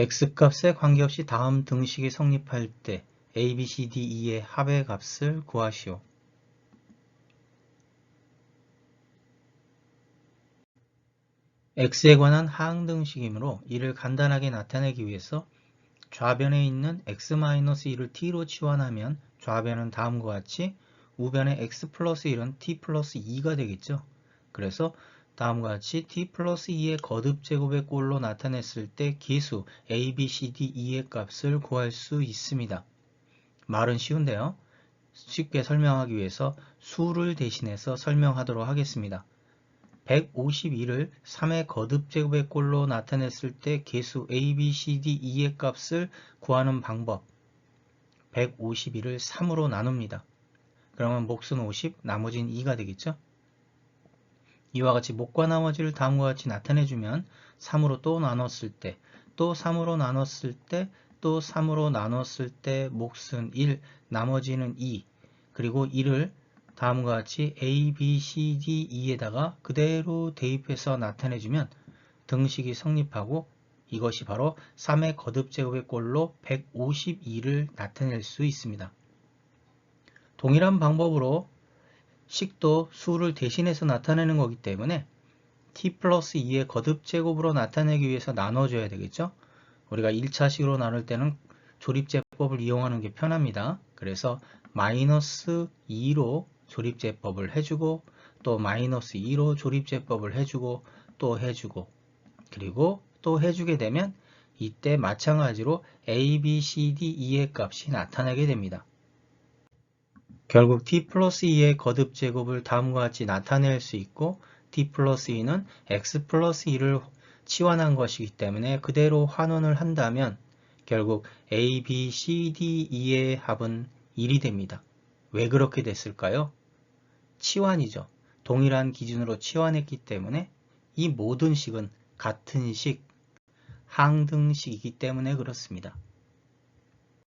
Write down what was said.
x값에 관계없이 다음 등식이 성립할 때 a, b, c, d, e의 합의 값을 구하시오. x에 관한 하항 등식이므로 이를 간단하게 나타내기 위해서 좌변에 있는 x-1을 t로 치환하면 좌변은 다음과 같이 우변의 x 플러스 1은 t 플러스 2가 되겠죠. 그래서 다음과 같이 t 플러스 2의 거듭 제곱의 꼴로 나타냈을 때 기수 a, b, c, d, e의 값을 구할 수 있습니다. 말은 쉬운데요. 쉽게 설명하기 위해서 수를 대신해서 설명하도록 하겠습니다. 152를 3의 거듭 제곱의 꼴로 나타냈을 때 개수 a, b, c, d, e의 값을 구하는 방법 152를 3으로 나눕니다. 그러면 몫은 50, 나머지는 2가 되겠죠? 이와 같이 목과 나머지를 다음과 같이 나타내주면 3으로 또 나눴을 때, 또 3으로 나눴을 때, 또 3으로 나눴을 때 몫은 1, 나머지는 2, 그리고 1을 다음과 같이 A, B, C, D, E에다가 그대로 대입해서 나타내주면 등식이 성립하고 이것이 바로 3의 거듭제곱의 꼴로 152를 나타낼 수 있습니다. 동일한 방법으로 식도 수를 대신해서 나타내는 거기 때문에 t 플러스 2의 거듭 제곱으로 나타내기 위해서 나눠줘야 되겠죠. 우리가 1차식으로 나눌 때는 조립제법을 이용하는 게 편합니다. 그래서 마이너스 2로 조립제법을 해주고 또 마이너스 2로 조립제법을 해주고 또 해주고 그리고 또 해주게 되면 이때 마찬가지로 a, b, c, d, e의 값이 나타나게 됩니다. 결국 t 플러스 2의 거듭 제곱을 다음과 같이 나타낼 수 있고 t 플러스 2는 x 플러스 2를 치환한 것이기 때문에 그대로 환원을 한다면 결국 a, b, c, d, e의 합은 1이 됩니다. 왜 그렇게 됐을까요? 치환이죠. 동일한 기준으로 치환했기 때문에 이 모든 식은 같은 식, 항등식이기 때문에 그렇습니다.